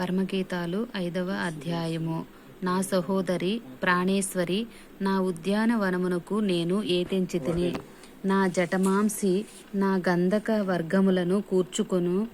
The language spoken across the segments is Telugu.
పరమగీతాలు ఐదవ అధ్యాయము. నా సహోదరి ప్రాణేశ్వరి నా ఉద్యానవనమునకు నేను ఏతించితిని. నా జటమాంసి నా గంధక వర్గములను కూర్చుకొను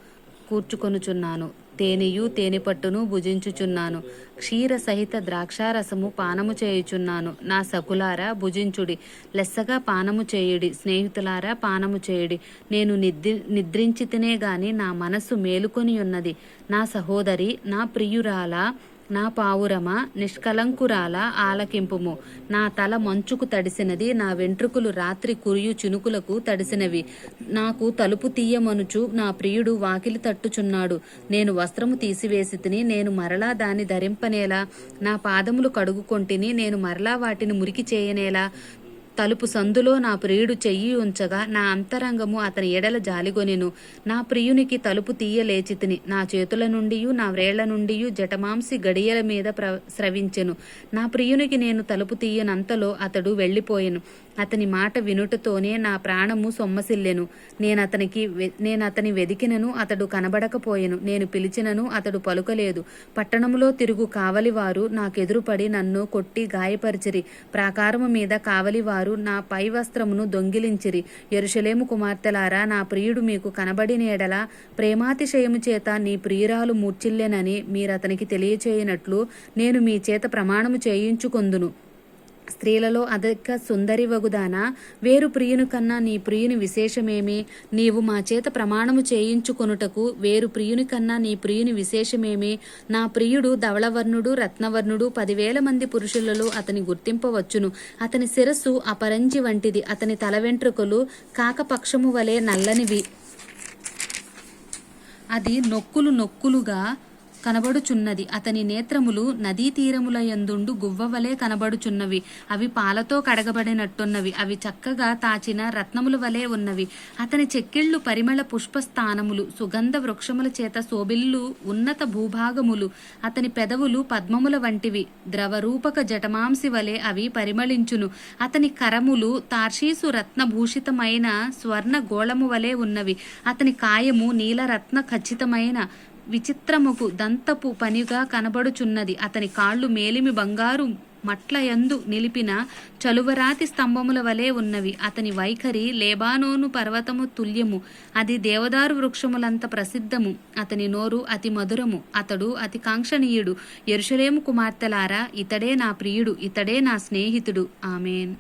కూర్చుకొనుచున్నాను. తేనెయు తేనెపట్టును భుజించుచున్నాను. క్షీర సహిత ద్రాక్షారసము పానము చేయుచున్నాను. నా సకులారా భుజించుడి. లెస్సగా పానము చేయుడి. స్నేహితులారా పానము చేయుడి. నేను నిద్రి నిద్రించితినే గాని నా మనస్సు మేలుకొని ఉన్నది నా సహోదరి నా ప్రియురాలా నా పావురమ నిష్కలంకురాల ఆలకింపుము. నా తల మంచుకు తడిసినది నా వెంట్రుకలు రాత్రి కురియు చినుకులకు తడిసినవి. నాకు తలుపు తీయమనుచు నా ప్రియుడు వాకిలి తట్టుచున్నాడు. నేను వస్త్రము తీసివేసి తిని నేను మరలా దాన్ని ధరింపనేలా. నా పాదములు కడుగుకొంటిని నేను మరలా వాటిని మురికి చేయనేలా. తలుపు సందులో నా ప్రియుడు చెయ్యి ఉంచగా నా అంతరంగము అతని ఎడల జాలిగొనెను. నా ప్రియునికి తలుపు తీయలేచితిని నా చేతుల నుండి నా వ్రేళ్ళ నుండి జటమాంసి గడియల మీద ప్ర స్రవించెను. నా ప్రియునికి నేను తలుపు తీయనంతలో అతడు వెళ్ళిపోయెను. అతని మాట వినుటతోనే నా ప్రాణము సొమ్మసిల్లెను. నేను అతనికి నేను అతని వెదికినను అతడు కనబడకపోయెను. నేను పిలిచినను అతడు పలుకలేదు. పట్టణములో తిరుగు కావలివారు నాకెదురుపడి నన్ను కొట్టి గాయపరిచిరి. ప్రాకారము మీద కావలివారు నా పై వస్త్రమును దొంగిలించిరి. ఎరుషలేము కుమార్తెలారా నా ప్రియుడు మీకు కనబడిన ఎడల ప్రేమాతిశయము చేత నీ ప్రియురాలు మూర్చిల్లెనని మీరతనికి తెలియచేయనట్లు నేను మీ చేత ప్రమాణము చేయించుకొందును. స్త్రీలలో అధిక సుందరి వగుదాన వేరు ప్రియుని కన్నా నీ ప్రియుని విశేషమేమి? నీవు మా చేత ప్రమాణము చేయించుకొనుటకు వేరు ప్రియుని కన్నా నీ ప్రియుని విశేషమేమి? నా ప్రియుడు ధవళవర్ణుడు రత్నవర్ణుడు పదివేల మంది పురుషులలో అతని గుర్తింపవచ్చును. అతని శిరస్సు అపరంజి వంటిది. అతని తల వెంట్రుకలు కాకపక్షము వలె నల్లనివి. అది నొక్కులు నొక్కులుగా కనబడుచున్నది. అతని నేత్రములు నదీ తీరముల యందుండు గువ్వవలే కనబడుచున్నవి. అవి పాలతో కడగబడినట్టున్నవి. అవి చక్కగా తాచిన రత్నముల వలె ఉన్నవి. అతని చెక్కిళ్ళు పరిమళ పుష్పస్థానములు. సుగంధ వృక్షముల చేత శోభిల్లు ఉన్నత భూభాగములు. అతని పెదవులు పద్మముల వంటివి. ద్రవరూపక జటమాంసి వలె అవి పరిమళించును. అతని కరములు తార్షీసు రత్నభూషితమైన స్వర్ణ గోళము వలె ఉన్నవి. అతని కాయము నీలరత్న ఖచ్చితమైన విచిత్రముకు దంతపు పనిగా కనబడుచున్నది. అతని కాళ్ళు మేలిమి బంగారు మట్లయందు నిలిపిన చలువరాతి స్తంభముల వలె ఉన్నవి. అతని వైఖరి లేబానోను పర్వతము తుల్యము. అది దేవదారు వృక్షములంత ప్రసిద్ధము. అతని నోరు అతి మధురము. అతడు అతి కాంక్షణీయుడు. ఎరుషలేము కుమార్తెలారా ఇతడే నా ప్రియుడు ఇతడే నా స్నేహితుడు. ఆమెన్.